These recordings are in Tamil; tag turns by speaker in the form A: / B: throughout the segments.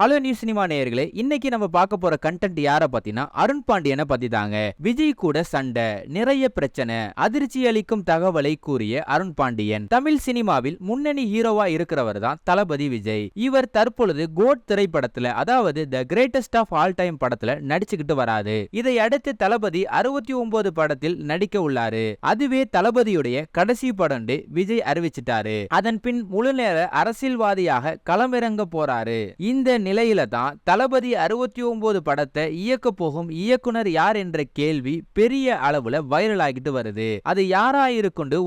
A: ஹலோ நியூஸ் சினிமா நேயர்களே இன்னைக்கு நம்ம பார்க்க போற கண்டென்ட் யார பத்தினா அருண் பாண்டியனை பத்தி தாங்க விஜய் கூட சண்டை நிறைய பிரச்சனை அதிர்ச்சி அளிக்கும் தகவலை கூறிய அருண் பாண்டியன். தமிழ் சினிமாவில் முன்னணி ஹீரோவா இருக்கிறவர் தான் தளபதி விஜய். இவர் தற்பொழுது கோட் திரைப்படத்துல அதாவது the greatest of all time படத்துல நடிச்சுக்கிட்டு வராது இதை அடுத்து தளபதி அறுபத்தி ஒன்பது படத்தில் நடிக்க உள்ளாரு. அதுவே தளபதியுடைய கடைசி படம் விஜய் அறிவிச்சிட்டாரு. அதன் பின் முழு நேர அரசியல்வாதியாக களமிறங்க போறாரு. இந்த நிலையில தான் தளபதி அறுபத்தி ஒன்பது படத்தை இயக்க போகும் இயக்குனர் யார் என்ற கேள்வி பெரிய அளவுல வைரல் ஆகிட்டு வருது. அது யாரா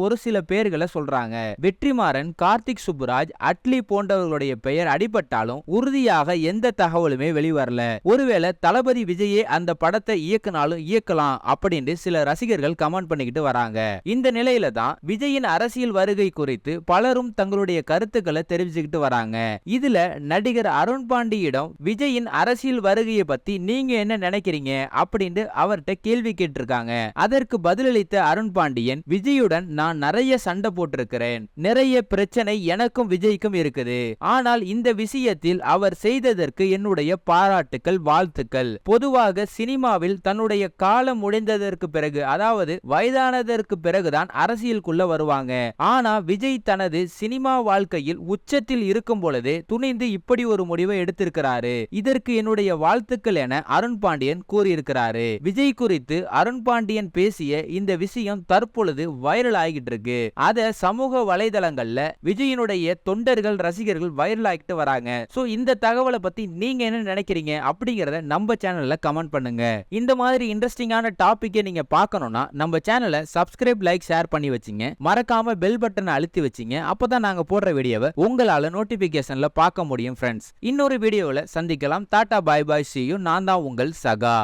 A: ஒரு சில பேர்களை சொல்றாங்க. வெற்றிமாறன் கார்த்திக் சுப்புராஜ் அட்லி போன்றவர்களுடைய பெயர் அடிபட்டாலும் உறுதியாக எந்த தகவலுமே வெளிவரல. ஒருவேளை தளபதி விஜயே அந்த படத்தை இயக்குனாலும் இயக்கலாம் அப்படின்னு சில ரசிகர்கள் கமெண்ட் பண்ணிக்கிட்டு வராங்க. இந்த நிலையில தான் விஜயின் அரசியல் வருகை குறித்து பலரும் தங்களுடைய கருத்துக்களை தெரிவிச்சுக்கிட்டு வராங்க. இதுல நடிகர் அருண் பாண்டியிடம் விஜயின் அரசியல் வருகையை பத்தி நீங்க என்ன நினைக்கிறீங்க? அப்படின்னு அவர்கிட்ட கேள்வி கேட்டிருக்காங்க. அதற்கு பதிலளித்த அருண் பாண்டியன் விஜயுடன் நான் நிறைய சண்டை போட்டிருக்கிறேன். நிறைய பிரச்சனை எனக்கும் விஜய்க்கும் இருக்குது. ஆனால் இந்த விஷயத்தில் அவர் செய்ததற்கு என்னுடைய பாராட்டுக்கள் வாழ்த்துக்கள். பொதுவாக சினிமாவில் தன்னுடைய காலம் முடிந்ததற்கு பிறகு அதாவது வயதானதற்கு பிறகுதான் அரசியலுக்குள்ள வருவாங்க. ஆனா விஜய் தனது சினிமா வாழ்க்கையில் உச்சத்தில் இருக்கும் பொழுது துணிந்து இப்படி ஒரு முடிவை எடுத்து எடுத்திருக்கிறாரு இதற்கு என்னுடைய வாழ்த்துக்கள் என அருண் பாண்டியன் கூறியிருக்கிறாரு. விஜய் குறித்து அருண் பாண்டியன் பேசிய இந்த விஷயம் தற்பொழுது வைரல் ஆகிட்டு இருக்கு அத சமூக வலைதளங்கள்ல விஜயினுடைய தொண்டர்கள் ரசிகர்கள் வைரல் ஆகிட்டு வராங்க. சோ இந்த தகவலை பத்தி நீங்க என்ன நினைக்கிறீங்க அப்படிங்கறத நம்ம சேனல்ல கமெண்ட் பண்ணுங்க. இந்த மாதிரி இன்ட்ரெஸ்டிங்கான டாபிக்கை நீங்க பார்க்கணும்னா நம்ம சேனலை சப்ஸ்கிரைப் லைக் ஷேர் பண்ணி வச்சுங்க. மறக்காம பெல் பட்டனை அழுத்தி வச்சுங்க. அப்பதான் நாங்க போடுற வீடியோவை உங்களால நோட்டிபிகேஷன்ல பார்க்க முடியும் ஃப்ரெண்ட்ஸ் இன்னொரு வீடியோவில் சந்திக்கலாம். டாட்டா பாய் பாய் சியும் நான் தான் உங்கள் சகா.